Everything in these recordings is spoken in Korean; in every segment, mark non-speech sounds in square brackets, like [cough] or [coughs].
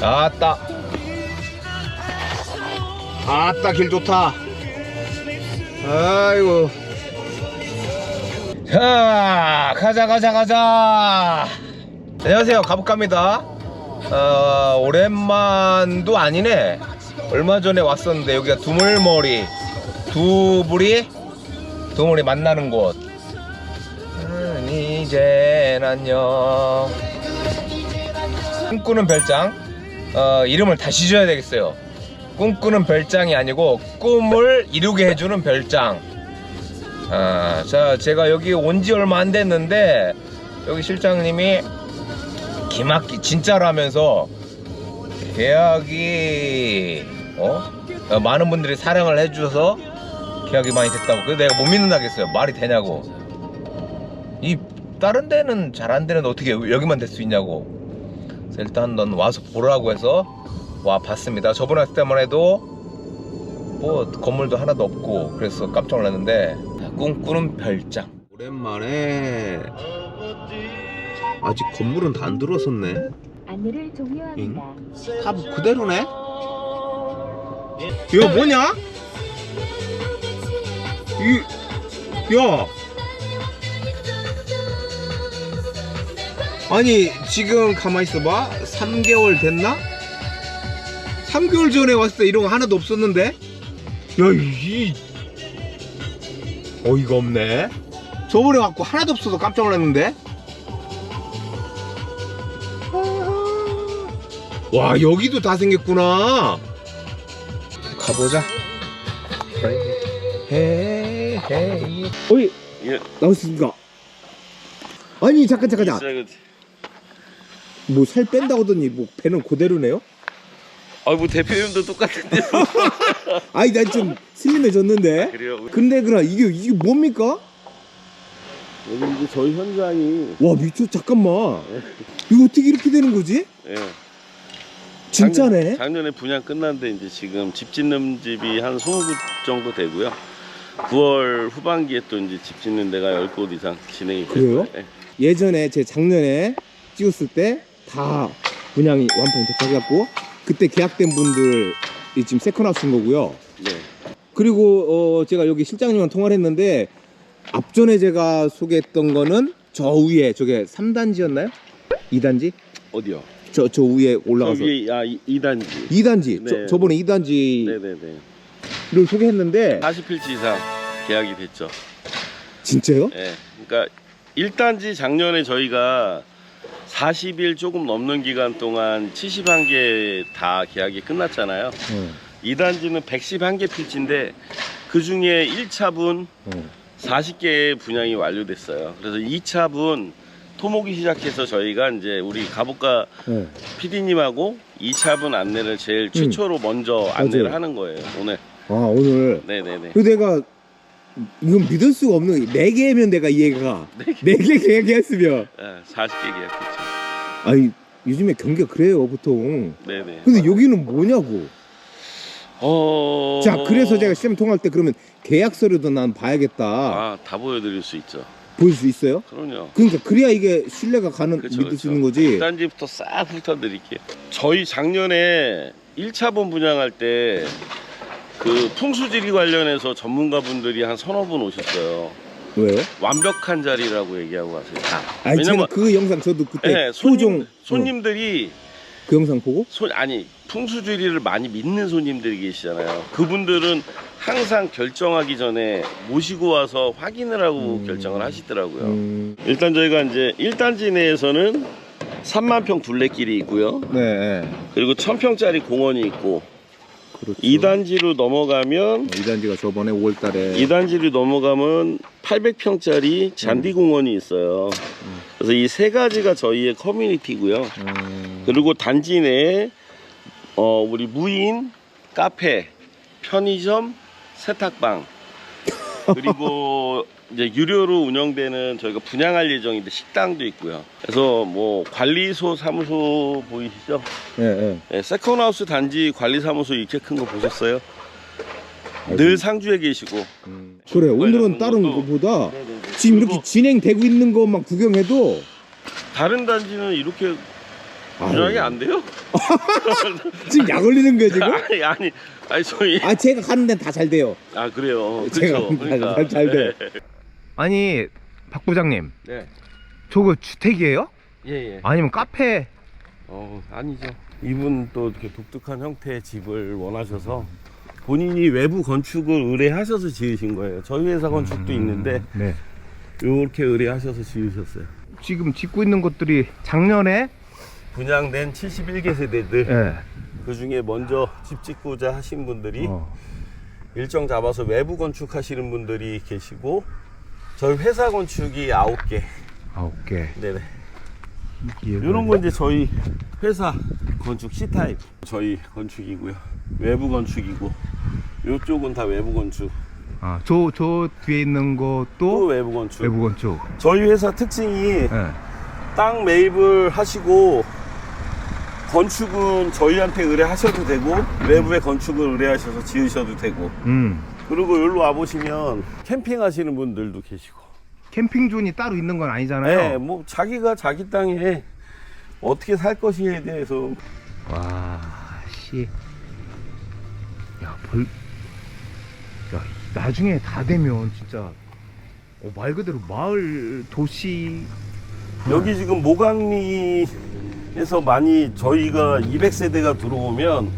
아따 아따 길 좋다. 아이고. 자 가자 가자 가자. 안녕하세요. 가복갑니다. 어, 오랜만도 아니네. 얼마 전에 왔었는데 여기가 두물머리 두불이 두물이 만나는 곳. 음, 이젠 안녕 꿈꾸는 별장 어, 이름을 다시 지어야 되겠어요. 꿈꾸는 별장이 아니고 꿈을 이루게 해주는 별장. 아, 자 제가 여기 온 지 얼마 안 됐는데 여기 실장님이 기막기 진짜라면서 계약이 어? 어, 많은 분들이 사랑을 해주셔서 계약이 많이 됐다고. 그래서 내가 못 믿는다겠어요. 말이 되냐고. 이 다른 데는 잘 안 되는데 어떻게 여기만 될 수 있냐고 일단 넌 와서 보라고 해서 와 봤습니다. 저번에 왔을 때만 해도 뭐 건물도 하나도 없고 그래서 깜짝 놀랐는데. 꿈꾸는 별장. 오랜만에 아직 건물은 다 안 들어섰네. 안내를 종료합니다. 다 그대로네? 이거 뭐냐? 이, 야 아니 지금 가만히 있어봐 3개월 됐나? 3개월 전에 왔을 때 이런 거 하나도 없었는데 야이 어이가 없네 저번에 왔고 하나도 없어서 깜짝 놀랐는데 와 여기도 다 생겼구나 가보자 헤이 헤이 어이 예. 나왔습니까? 아니 잠깐 잠깐 잠깐 비싸거든. 뭐 살 뺀다고 하더니 뭐 배는 그대로네요? 아 뭐 대표님도 똑같은데. [laughs] 아니 난 좀 슬림해졌는데 그래요. 근데 그럼 이게 이게 뭡니까? 여기 이제 저희 현장이 와 미쳐 잠깐만 이거 어떻게 이렇게 되는 거지? 예. 진짜네 작년, 작년에 분양 끝났는데 이제 지금 집 짓는 집이 한 20곳 정도 되고요. 9월 후반기에 또 이제 집 짓는 데가 10곳 이상 진행이 그래요? 되고요. 예. 예전에 제 작년에 찍었을 때 다 분양이 완판 도착해갖고 그때 계약된 분들이 지금 세컨하우스인 거고요 네. 그리고 어 제가 여기 실장님과 통화를 했는데 앞전에 제가 소개했던 거는 저 위에 저게 3단지였나요? 2단지? 어디요? 저, 저 위에 올라가서 저기 아 2단지. 2단지 저, 네. 저 번에 2단지를 네네네. 소개했는데 40필지 이상 계약이 됐죠. 진짜요? 예. 그러니까 1단지 작년에 저희가 40일 조금 넘는 기간 동안 71개 다 계약이 끝났잖아요. 어, 2단지는 111개 필지인데 그 중에 1차분 어. 40개의 분양이 완료됐어요. 그래서 2차분 토목이 시작해서 저희가 이제 우리 가복가 네. PD님하고 2차분 안내를 제일 최초로 먼저 안내를 하는 거예요. 오늘. 아 오늘 네네네. 그 내가 이건 믿을 수가 없는 게 4개면 내가 이해가 4개 계약했으면 예, 40개 계약했죠. 아니 요즘에 경기가 그래요 보통 네네. 근데 여기는 뭐냐고 어... 자 그래서 제가 시험 통할 때 그러면 계약서류도 난 봐야겠다 아, 다 보여드릴 수 있죠. 보일 수 있어요? 그럼요. 그러니까 그래야 이게 신뢰가 가는 그쵸, 믿을 그쵸. 수 있는 거지 단지부터 싹 훑어드릴게요. 저희 작년에 1차본 분양할 때 그 풍수지리 관련해서 전문가분들이 한 서너 분 오셨어요. 왜요? 완벽한 자리라고 얘기하고 가세요. 다. 아니 제가 왜냐면 그 영상 저도 그때 네, 소종 손님, 어, 손님들이 그 영상 보고 손 아니 풍수지리를 많이 믿는 손님들이 계시잖아요. 그분들은 항상 결정하기 전에 모시고 와서 확인을 하고 음. 결정을 하시더라고요. 음, 일단 저희가 이제 1단지 내에서는 3만 평 둘레길이 있고요. 네, 네 그리고 1000평짜리 공원이 있고 그렇죠 2단지로 넘어가면 2단지가 저번에 5월 달에 2단지로 넘어가면 800평짜리 잔디 공원이 있어요. 그래서 이 세 가지가 저희의 커뮤니티고요. 음, 그리고 단지 내에 어, 우리 무인, 카페, 편의점, 세탁방 그리고 이제 유료로 운영되는 저희가 분양할 예정인데 식당도 있고요. 그래서 뭐 관리소 사무소 보이시죠? 예, 예. 네, 세컨하우스 단지 관리사무소 이렇게 큰 거 보셨어요? 늘 상주에 계시고 음. 그래 오늘은 다른 것도- 것보다 네네네. 지금 이렇게 그리고 진행되고 있는 것만 구경해도 다른 단지는 이렇게 분양이 안 돼요? [laughs] 지금 약 올리는 거예요 지금? [laughs] 아니 아니 아니 저희 아 제가 가는 데는 다 잘 돼요. 아 그래요. 제가 그렇죠. 그러니까 잘- 잘 돼요. 아니 박 부장님 네. 저거 주택이에요? 예 예. 아니면 카페? 어 아니죠. 이분 또 이렇게 독특한 형태의 집을 원하셔서 본인이 외부 건축을 의뢰하셔서 지으신 거예요. 저희 회사 건축도 있는데 네. 이렇게 의뢰하셔서 지으셨어요. 지금 짓고 있는 것들이 작년에 분양된 71개 세대들 예. 그 중에 먼저 집 짓고자 하신 분들이 어. 일정 잡아서 외부 건축하시는 분들이 계시고 저희 회사 건축이 9개. 아홉 개. 네네. 이런 건 이제 저희 회사 건축 C 타입. 저희 건축이고요. 외부 건축이고. 이쪽은 다 외부 건축. 아, 저, 저 뒤에 있는 또 것도 외부 건축. 외부 건축. 저희 회사 특징이 예. 땅 매입을 하시고 건축은 저희한테 의뢰하셔도 되고 외부에 건축을 의뢰하셔서 지으셔도 되고 음. 그리고 여기로 와보시면 캠핑 하시는 분들도 계시고 캠핑존이 따로 있는 건 아니잖아요. 네, 뭐 자기가 자기 땅에 어떻게 살 것이에 대해서 와, 씨. 야, 벌. 야, 나중에 다 되면 진짜 어, 말 그대로 마을 도시 여기 지금 모강리 에서 많이 저희가 200세대가 들어오면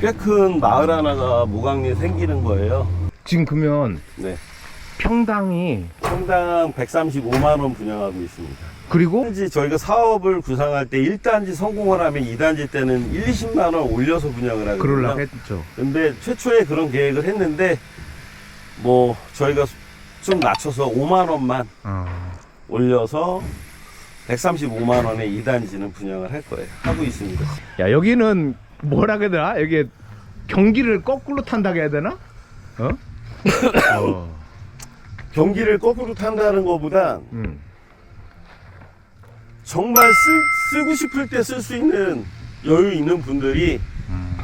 꽤 큰 마을 하나가 모강리에 생기는 거예요. 지금 그러면 네. 평당이 평당 135만 원 분양하고 있습니다. 그리고 단지 저희가 사업을 구상할 때 1단지 성공을 하면 2단지 때는 1, 20만 원 올려서 분양을 하거든요. 그럴라 했죠. 근데 최초에 그런 계획을 했는데 뭐 저희가 좀 낮춰서 5만 원만 아, 올려서 135만 원에 2단지는 분양을 할 거예요. 하고 있습니다. 야 여기는 뭐라 되나? 여기 경기를 거꾸로 탄다고 해야 되나? 어? [coughs] 어. 경기를 거꾸로 탄다는 것보다 음. 정말 쓸, 쓰고 싶을 때 쓸 수 있는 여유 있는 분들이 음.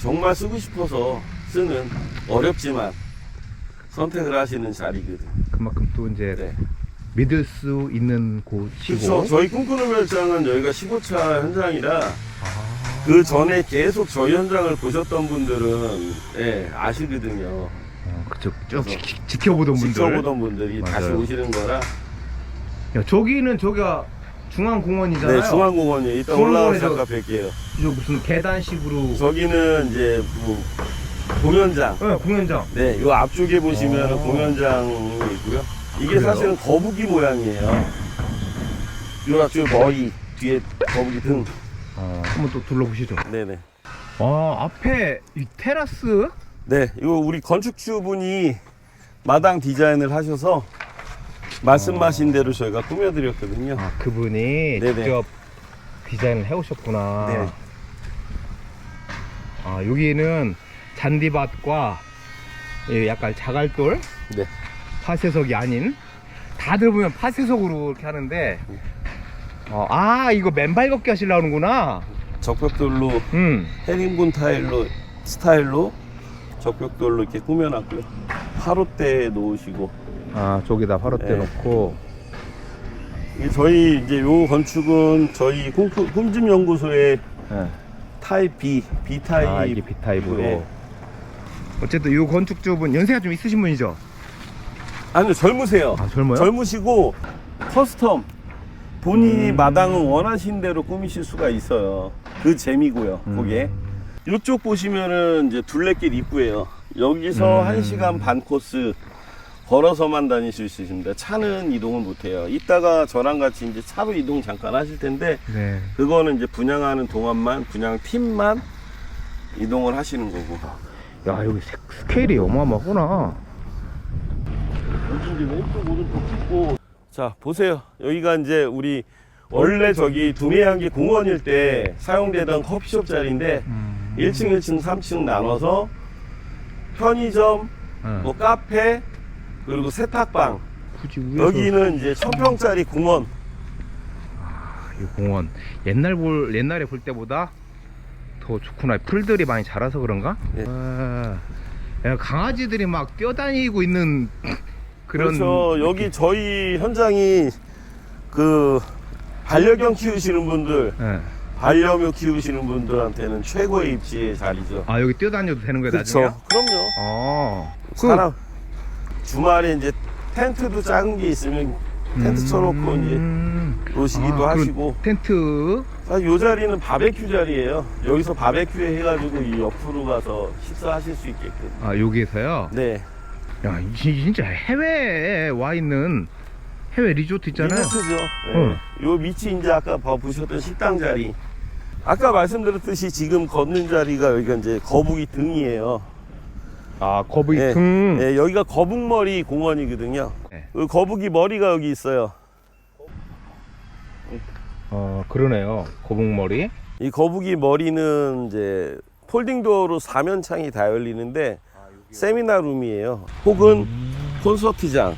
정말 쓰고 싶어서 쓰는 어렵지만 선택을 하시는 자리거든. 그만큼 또 이제 네. 믿을 수 있는 곳이고 그렇죠. 저희 꿈꾸는 별장은 여기가 15차 현장이라 그 전에 계속 저희 현장을 보셨던 분들은 예, 아시거든요. 어, 그쪽 쭉 지, 지켜보던 분들 지켜보던 분들이 다시 맞아요. 오시는 거라. 야, 저기는 저기가 중앙공원이잖아요 네, 중앙공원에 올라가서 저- 잠깐 뵐게요. 저 무슨 계단식으로 저기는 이제 뭐 공연장. 네, 공연장 네, 요 앞쪽에 보시면 어. 공연장이 있고요. 이게 그래요? 사실은 거북이 모양이에요. 요 앞쪽에 머리, 뒤에 거북이 등. 어, 한번 또 둘러보시죠 네네. 아 앞에 이 테라스 네, 이거 우리 건축주분이 마당 디자인을 하셔서 말씀하신 대로 저희가 꾸며드렸거든요. 아 그분이 네네. 직접 디자인을 해오셨구나 네. 아 여기는 잔디밭과 이 약간 자갈돌 네. 파쇄석이 아닌 다들 보면 파쇄석으로 이렇게 하는데 어, 아 이거 맨발 걷기 하시려는구나 적벽돌로 음 헤링본 타일로 스타일로 적벽돌로 이렇게 꾸며놨고요. 화롯대 놓으시고 아 저기다 화롯대 네. 놓고 이게 저희 이제 요 건축은 저희 꿈- 꿈집연구소의 예. 타입 B, B 타입. 아 이게 B타입으로 네. 어쨌든 이 건축주분 연세가 좀 있으신 분이죠? 아니요 젊으세요. 아 젊어요? 젊으시고 커스텀 본인이 음. 마당을 원하신 대로 꾸미실 수가 있어요. 그 재미고요. 음. 그게 이쪽 보시면은 이제 둘레길 입구예요. 여기서 음. 한 1시간 반 코스 걸어서만 다니실 수 있습니다. 차는 이동을 못 해요. 이따가 저랑 같이 이제 차로 이동 잠깐 하실 텐데 네 그거는 이제 분양하는 동안만 분양 팀만 이동을 하시는 거고. 야 여기 색- 스케일이 어마어마하구나 여기 이제 왼쪽 오른쪽 찍고 자 보세요 여기가 이제 우리 원래 저기 두메양기 공원일 때 사용되던 커피숍 자리인데 음. 1층 1층 3층 나눠서 편의점 응. 뭐 카페 그리고 세탁방 굳이 위에서 여기는 이제 천평짜리 공원 이 공원 옛날 볼 옛날에 볼 때보다 더 좋구나 풀들이 많이 자라서 그런가? 예. 아, 야, 강아지들이 막 뛰어다니고 있는 그런 그렇죠 여기 저희 현장이 그 반려견 키우시는 분들 예. 반려묘 키우시는 분들한테는 최고의 입지의 자리죠. 아 여기 뛰어다녀도 되는 거예요 그렇죠. 나중에? 그럼요. 어. 사람 주말에 이제 텐트도 작은 게 있으면 텐트 쳐놓고 음. 이제 노시기도 아, 하시고 텐트 사실 요 자리는 바베큐 자리예요. 여기서 바베큐 해가지고 이 옆으로 가서 식사하실 수 있게끔. 아 여기에서요? 네. 야 이- 진짜 해외에 와 있는 해외 리조트 있잖아요. 리조트죠. 네. 어. 요 밑이 이제 아까 봐- 보셨던 식당 자리. 아까 말씀드렸듯이 지금 걷는 자리가 여기가 이제 거북이 등이에요. 아 거북이 네. 등. 네, 여기가 거북머리 공원이거든요. 네. 그 거북이 머리가 여기 있어요. 어 그러네요. 거북머리. 이 거북이 머리는 이제 폴딩 도어로 사면창이 다 열리는데 세미나 룸이에요. 혹은 콘서트장.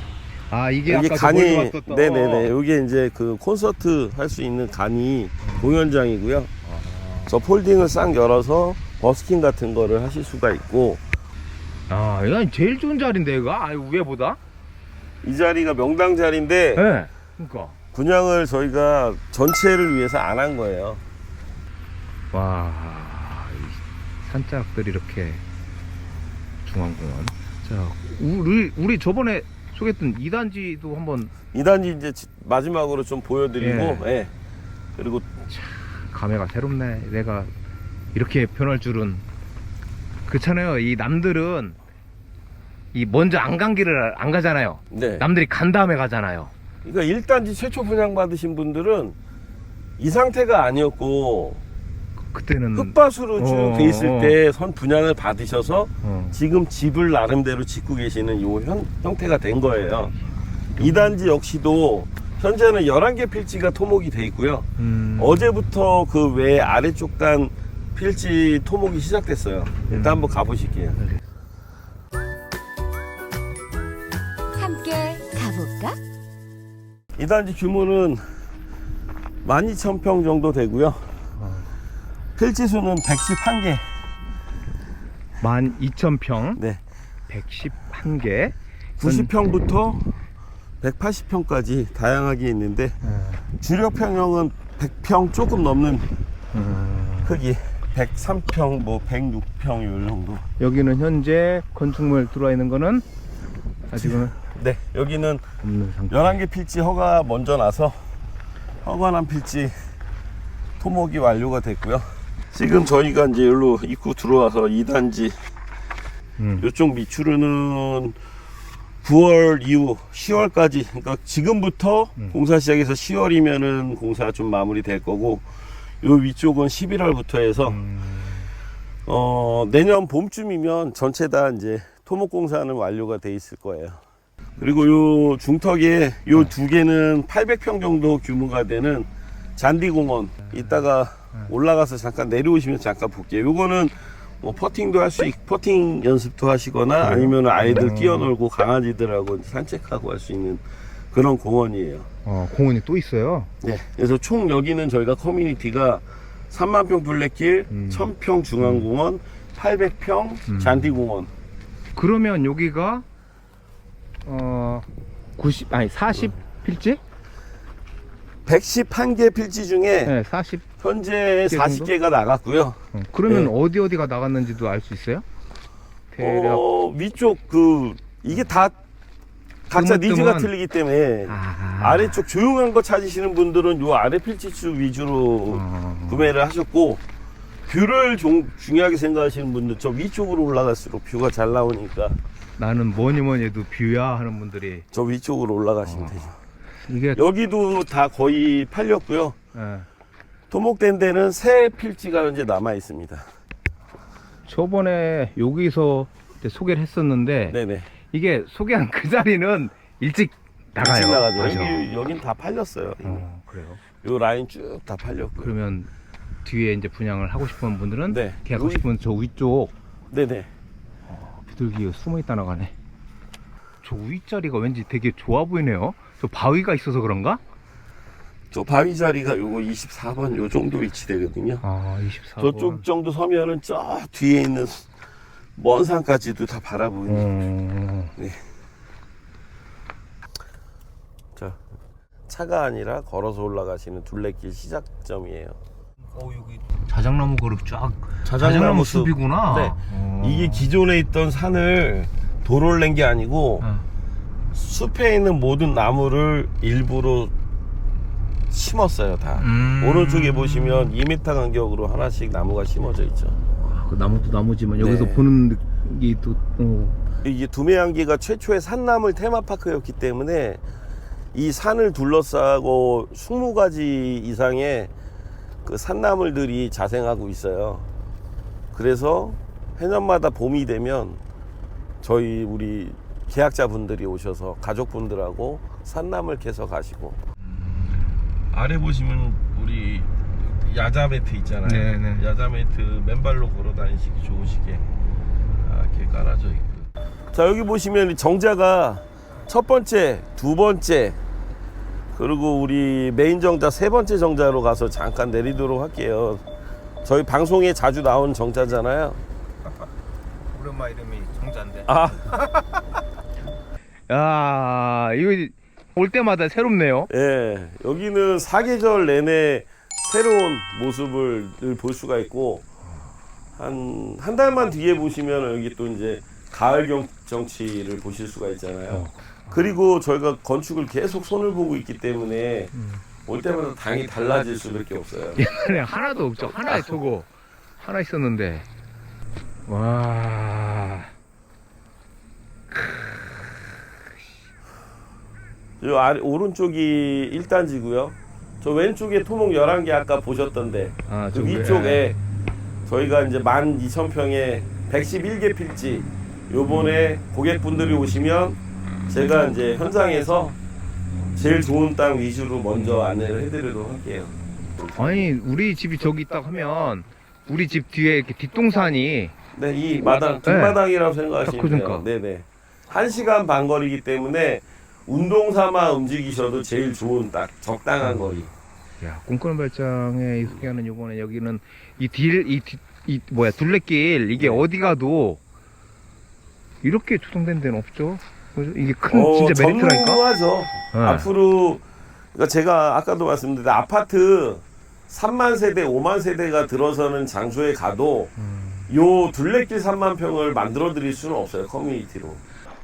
아 이게 멀리 간이. 네네네. 여기 이제 그 콘서트 할 수 있는 간이 공연장이고요. 저 폴딩을 싹 열어서 버스킹 같은 거를 하실 수가 있고 아 이건 제일 좋은 자리인데 얘가 아 위에보다. 이 자리가 명당 자리인데 네. 그러니까. 분양을 저희가 전체를 위해서 안 한 거예요. 와, 이 산자락들이 이렇게 중앙공원. 자, 우리 우리 저번에 소개했던 2단지도 한번 이 단지 이제 지- 마지막으로 좀 보여드리고 예. 그리고 감회가 새롭네. 내가 이렇게 변할 줄은 그렇잖아요. 이 남들은 이 먼저 안 간 길을 안 가잖아요. 네. 남들이 간 다음에 가잖아요. 그러니까 1단지 최초 분양 받으신 분들은 이 상태가 아니었고 그때는 흙밭으로 쭉 어, 돼 있을 어. 때 선 분양을 받으셔서 어, 지금 집을 나름대로 짓고 계시는 요 형, 형태가 된 거예요. 2단지 역시도 현재는 11개 필지가 토목이 돼 있고요. 음, 어제부터 그 외 아래쪽 단 필지 토목이 시작됐어요. 일단 음. 한번 가보실게요. 함께 가볼까? 2단지 규모는 12,000평 정도 되고요. 필지 수는 111개. 12,000평, 네. 111개. 90평부터 180평까지 다양하게 있는데 주력 평형은 100평 조금 넘는 음, 크기 103평 뭐 106평 요 정도 여기는 현재 건축물 들어와 있는 거는 아직은 네 여기는 없는 상태. 11개 필지 허가 먼저 나서 허가난 필지 토목이 완료가 됐고요 지금 저희가 이제 여기로 입구 들어와서 2단지 음. 이쪽 미추르는 9월 이후 10월까지 그러니까 지금부터 음. 공사 시작해서 10월이면은 공사가 좀 마무리 될 거고 요 위쪽은 11월부터 해서 음, 어, 내년 봄쯤이면 전체 다 이제 토목 공사는 완료가 돼 있을 거예요. 그리고 요 중턱에 요 두 개는 800평 정도 규모가 되는 잔디공원. 이따가 올라가서 잠깐 내려오시면 잠깐 볼게요. 요거는 뭐 퍼팅도 할 수 있, 퍼팅 연습도 하시거나 아니면 아이들 뛰어놀고 강아지들하고 산책하고 할 수 있는 그런 공원이에요. 어, 공원이 또 있어요. 네. 그래서 총 여기는 저희가 커뮤니티가 3만 평 둘레길, 음. 1000평 중앙공원, 800평 음. 잔디공원. 그러면 여기가 어 90, 아니 40 필지? 111개 필지 중에 네, 40. 현재 개 40개가 나갔고요. 어, 그러면 네. 어디 어디가 나갔는지도 알 수 있어요? 대략. 어, 위쪽 그 이게 다 각자. 니즈가 틀리기 때문에 아. 아래쪽 조용한 거 찾으시는 분들은 요 아래 필지수 위주로 어. 구매를 하셨고 뷰를 종- 중요하게 생각하시는 분들 저 위쪽으로 올라갈수록 뷰가 잘 나오니까 나는 뭐니 뭐니 해도 뷰야 하는 분들이 저 위쪽으로 올라가시면 어. 되죠. 이게 여기도 다 거의 팔렸고요. 예, 토목된 데는 새 필지가 현재 남아 있습니다. 저번에 여기서 이제 소개를 했었는데 네네. 이게 소개한 그 자리는 일찍 나가요. 일찍 나가죠. 여기 여긴 다 팔렸어요. 어, 그래요. 요 라인 쭉 다 팔렸고요. 그러면 뒤에 이제 분양을 하고 싶은 분들은 네. 계약하고 여기- 싶으면 저 위쪽 네네. 비둘기 숨어 있다 나가네. 저 윗자리가 왠지 되게 좋아 보이네요. 저 바위가 있어서 그런가? 저 바위 자리가 요거 24번 요 정도 위치되거든요. 아, 24번. 저쪽 정도 서면은 저 뒤에 있는 먼 산까지도 다 바라보는. 음, 자, 차가 아니라 걸어서 올라가시는 둘레길 시작점이에요. 어 여기 자작나무 그룹 쫙 자작나무 숲. 숲이구나. 네. 어. 이게 기존에 있던 산을 도로를 낸 게 아니고 어. 숲에 있는 모든 나무를 일부러 심었어요 다 음. 오른쪽에 보시면 2m 간격으로 하나씩 나무가 심어져 있죠 그 나무도 나무지만 여기서 보는 게 또. 어. 이게 두메양기가 최초의 산나물 테마파크였기 때문에 이 산을 둘러싸고 20가지 이상의 그 산나물들이 자생하고 있어요. 그래서 해년마다 봄이 되면 저희 우리 계약자분들이 오셔서 가족분들하고 산나물 캐서 가시고 아래 보시면 우리 야자 매트 있잖아요. 네, 네. 야자 매트 맨발로 걸어 다니시기 좋으시게 아, 이렇게 깔아져 있고. 자 여기 보시면 정자가 첫 번째, 두 번째 그리고 우리 메인 정자 세 번째 정자로 가서 잠깐 내리도록 할게요. 저희 방송에 자주 나온 정자잖아요. [laughs] 오랜만 이름이 정자인데. 아, [laughs] 야 이거 올 때마다 새롭네요. 예. 여기는 사계절 내내 새로운 모습을 늘 볼 수가 있고 한 한 달만 뒤에 보시면 여기 또 이제 가을 경, 정치를 보실 수가 있잖아요. 그리고 저희가 건축을 계속 손을 보고 있기 때문에 올 때마다 당이 달라질 수밖에 없어요. 옛날에 하나도 없죠. 하나 저거 하나 있었는데. 와. 요 아래 오른쪽이 1단지고요. 저 왼쪽에 토목 11개 아까 보셨던데 아, 그 위쪽에 저희가 이제 12,000평에 111개 필지 요번에 고객분들이 오시면 제가 이제 현장에서 제일 좋은 땅 위주로 먼저 안내를 해드리도록 할게요. 아니 우리 집이 저기 있다 하면 우리 집 뒤에 이렇게 뒷동산이 네, 이 마당 뒷마당이라고 생각하시면 딱 돼요. 그러니까. 네네. 한 시간 반 거리기 때문에 운동 삼아 움직이셔도 제일 좋은 딱 적당한 거리. 야 꿈꾸는 발장에 소개하는 요거는 여기는 이 딜이 이 뭐야 둘레길 이게 네. 어디 가도 이렇게 조성된 데는 없죠. 그죠? 이게 큰 어, 진짜 메리트라니까. 전무하죠. 네. 앞으로 그러니까 제가 아까도 말씀드린 아파트 3만 세대, 5만 세대가 들어서는 장소에 가도 음. 요 둘레길 3만 평을 만들어 드릴 수는 없어요 커뮤니티로.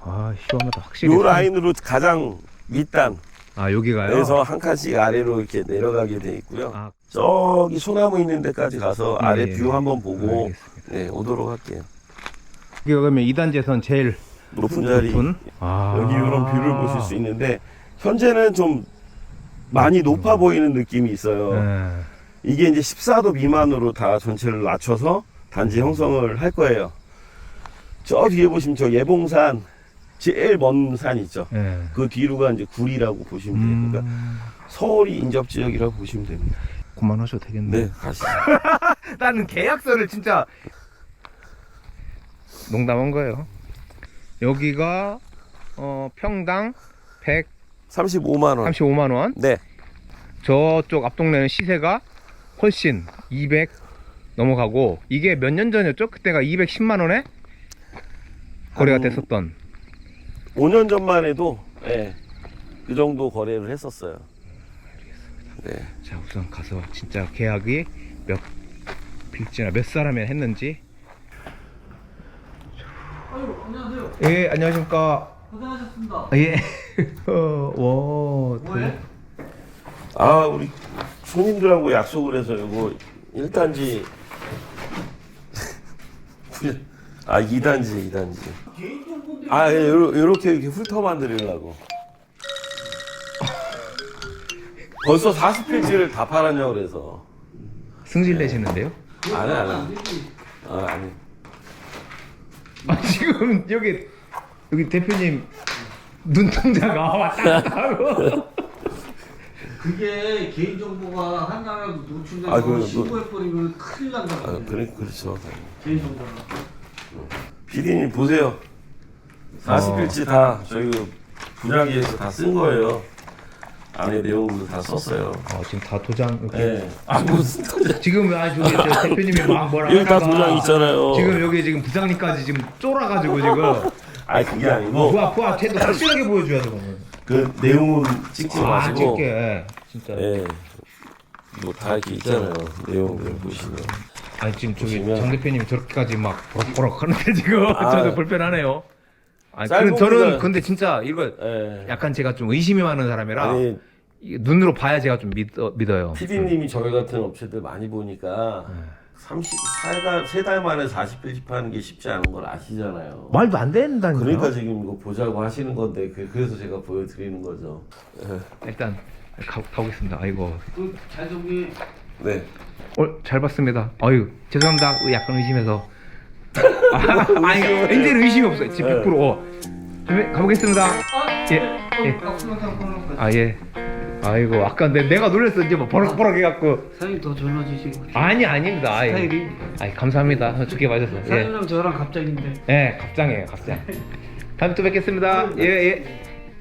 아 시원하다 확실히. 요 라인으로 가장 밑단 아 여기가요. 그래서 한 칸씩 아래로 이렇게 내려가게 돼 있고요. 아 저기 소나무 있는 데까지 가서 예, 아래 예. 뷰 한번 보고 알겠습니다. 네, 오도록 할게요. 여기가 그러면 2단지에선 제일 높은 자리 높은 아. 여기 이런 뷰를 보실 수 있는데 현재는 좀 많이 높아 보이는 느낌이 있어요. 네. 이게 이제 14도 미만으로 다 전체를 낮춰서 단지 형성을 할 거예요. 저 뒤에 보시면 저 예봉산 제일 먼산 있죠. 네. 그 뒤로가 이제 구리라고 보시면 돼요. 그러니까 음, 서울이 인접 지역이라고 보시면 됩니다. 그만하셔도 되겠네. 네, 가시죠. [laughs] 나는 계약서를 진짜 농담한 거예요. 여기가 어, 평당 35만 원. 135만 원. 네. 저쪽 앞 동네는 시세가 훨씬 200 넘어가고 이게 몇 년 전이었죠? 그때가 210만 원에 거래가 한- 됐었던. 5년 전만 해도 예, 그 정도 거래를 했었어요. 네. 자 우선 가서 진짜 계약이 몇 빌지나 몇 사람이 했는지. 아유, 안녕하세요. 예 안녕하십니까. 고생하셨습니다. 예. [laughs] 어, 와. 왜? 아, 우리 손님들하고 약속을 해서 이거 1단지 [laughs] 아, 2단지, 2단지. 개인정보인데 아, 예, 요러- 요렇게 이렇게 훑어 만들려고. 벌써 40필지를 다 팔았냐고 그래서. 승질 내시는데요? 안 해, 안 해. 아, 아니. 아, 지금 여기 여기 대표님 눈동자가 왔다 갔다 하고 그게 개인정보가 하나라도 노출돼서 아, 그, 그- 신고해버리면 큰일 난다. 아, 그래, 그렇죠. 개인정보가. 피디님 보세요. 40필지 다 저희 그 분야기에서 다 쓴 거예요. 안에 내용도 다 썼어요. 어, 지금 다 도장 이렇게 예. 아, 무슨 도장. 지금 아 저기 저 대표님이 막 뭐라 여기 다 하다가 도장 있잖아요. 지금 여기 지금 부장님까지 지금 쫄아가지고 지금 아니, 그게 아니고, 부하 부하 쟤도 확실하게 보여줘야 되거든. 그 내용은 찍지 아 마시고. 찍게 진짜. 예. 뭐 다 이렇게 있잖아요. 내용들 보시면. 아니 지금 저기 보시면- 정 대표님이 저렇게까지 막 버럭버럭 하는데 지금 아. 저도 불편하네요. 아니 짧은 그런 저는 근데 진짜 이거 예. 약간 제가 좀 의심이 많은 사람이라 아니 이게 눈으로 봐야 제가 좀 믿어, 믿어요. PD님이 저희 같은 업체들 많이 보니까 30, 세달 만에 40빌집 하는 게 쉽지 않은 걸 아시잖아요. 말도 안 된다니까. 그러니까 지금 이거 보자고 하시는 건데 그- 그래서 제가 보여드리는 거죠. 일단 가, 가보겠습니다. 아이고 그잘 정리. 네. 어, 잘 봤습니다. 아유 죄송합니다. 약간 의심해서. 아, 아니 굉장히 의심이 없어요. 지금 100%. 어. 준비 가보겠습니다. 아, 예, 네. 예. 어, 아. 아 예. 아이고 아까 내, 내가 놀랬어 이제 뭐 버럭버럭 해갖고 사장님 더 젊어지시고. 아니 아닙니다. 아이, 스타일이. 아이 감사합니다. 좋게 봐줘서. 예. 사장님랑 저랑 갑자기인데. 예, 갑장이에요, 갑장. [laughs] 다음에 또 뵙겠습니다. 예, 예.